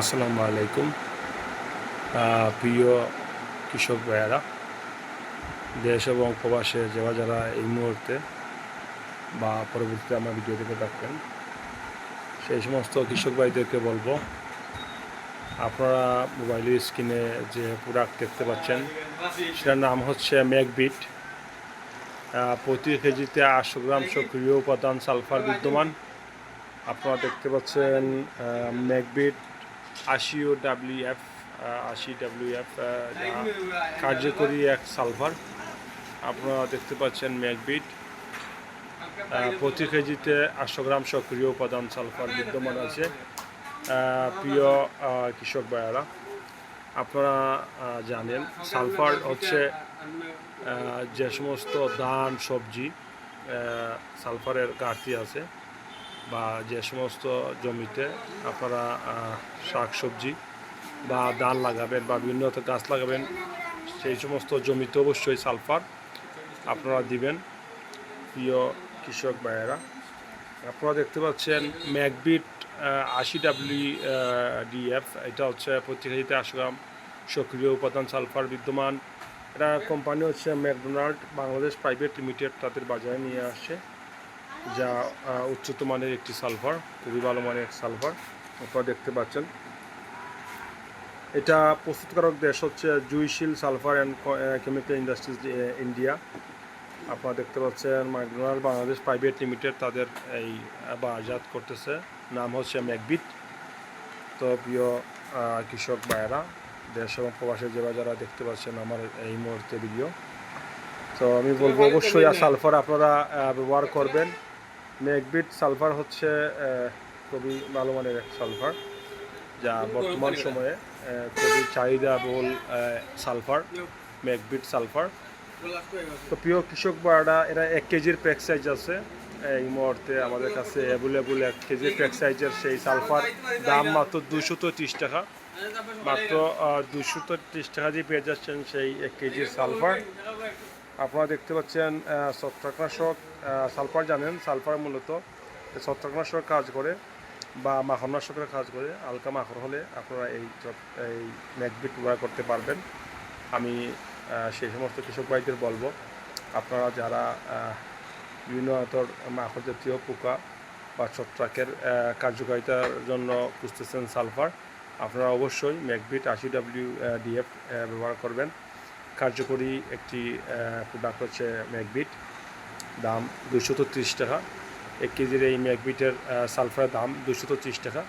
আসসালামু আলাইকুম। প্রিয় কৃষক ভাইয়েরা, দেশ এবং প্রবাসে যারা যারা এই মুহূর্তে বা পরবর্তীতে আমার ভিডিও দেখে থাকবেন, সেই সমস্ত কৃষক ভাইদেরকে বলব, আপনারা মোবাইলের স্ক্রিনে যে প্রোডাক্ট দেখতে পাচ্ছেন, সেটার নাম হচ্ছে ম্যাকবিট প্রতি কেজিতে আটশো গ্রাম সক্রিয় উপাদান সালফার বিদ্যমান। আপনারা দেখতে পাচ্ছেন ম্যাকবিট আশি ও ডাব্লিউ এফ আশি ডাব্লিউ এফ কার্যকরী এক সালভার। আপনারা দেখতে পাচ্ছেন ম্যাকবিট। প্রতি কেজিতে আটশো গ্রাম সক্রিয় উপাদান সালফার বিদ্যমান আছে। প্রিয় কৃষক ভাইয়ারা আপনারা জানেন সালফার হচ্ছে যে সমস্ত ধান সবজি সালফারের ঘাটতি আছে। বা যে সমস্ত জমিতে আপনারা শাক সবজি বা ধান লাগাবেন বা বিভিন্ন গাছ লাগাবেন, সেই সমস্ত জমিতে অবশ্যই সালফার আপনারা দিবেন। প্রিয় কৃষক ভাইয়েরা, আপনারা দেখতে পাচ্ছেন ম্যাকবিট আশি ডাব্লিউ ডিএফ এটা হচ্ছে প্রতি কেজিতে সক্রিয় উপাদান সালফার বিদ্যমান। এটা কোম্পানি হচ্ছে ম্যাকডোনাল্ড বাংলাদেশ প্রাইভেট লিমিটেড, তাদের বাজারে নিয়ে আসছে যা উচ্চত মানের একটি সালফার খুবই ভালো মানের এক সালফার। আপনারা দেখতে পাচ্ছেন। এটা প্রস্তুতকারক দেশ হচ্ছে জুইশিল sulphur and chemical industries India. আপনারা দেখতে পাচ্ছেন ম্যাকডোনাল্ড বাংলাদেশ প্রাইভেট লিমিটেড তাদের এই বাজাত করতেছে। নাম হচ্ছে ম্যাকবিট। তো প্রিয় কৃষক ভাইয়েরা দেশ এবং প্রবাসে যারা যারা দেখতে পাচ্ছেন আমার এই মুহূর্তে ভিডিও। তো আমি বলব অবশ্যই সালফার আপনারা ব্যবহার করবেন। ম্যাকবিট সালফার হচ্ছে খুবই ভালো মানের এক সালফার যা বর্তমান সময়ে খুবই চাহিদাবহুল সালফার ম্যাকবিট সালফার তো প্রিয় কৃষক ভাইরা এরা এক কেজির প্যাক সাইজ আছে। এই মুহূর্তে আমাদের কাছে অ্যাভেলেবল এক কেজির প্যাক সাইজের সেই সালফার দাম মাত্র দুশো তো ত্রিশ টাকা। মাত্র দুশো তো ত্রিশ টাকা দিয়ে পেয়ে যাচ্ছেন সেই এক কেজির সালফার আপনারা দেখতে পাচ্ছেন ছত্রাকনাশক সালফার জানেন, সালফার মূলত। ছত্রাকনাশক কাজ করে বা মাখনাশকের কাজ করে হালকা মাখর হলে আপনারা এই এই ম্যাকবিট ব্যবহার করতে পারবেন। আমি সেই সমস্ত কৃষক ভাইদের বলব, আপনারা যারা বিভিন্ন ধর মাখর জাতীয় পোকা বা ছত্রাকের কার্যকারিতার জন্য খুঁজতেছেন সালফার, আপনারা অবশ্যই ম্যাকবিট আশি ডাব্লিউ ডিএফ ব্যবহার করবেন। কার্যকরী একটি প্রোডাক্ট হচ্ছে ম্যাকবিট। দাম দুশো টাকা। এক কেজির এই ম্যাকবিটের সালফারের দাম দুশো টাকা।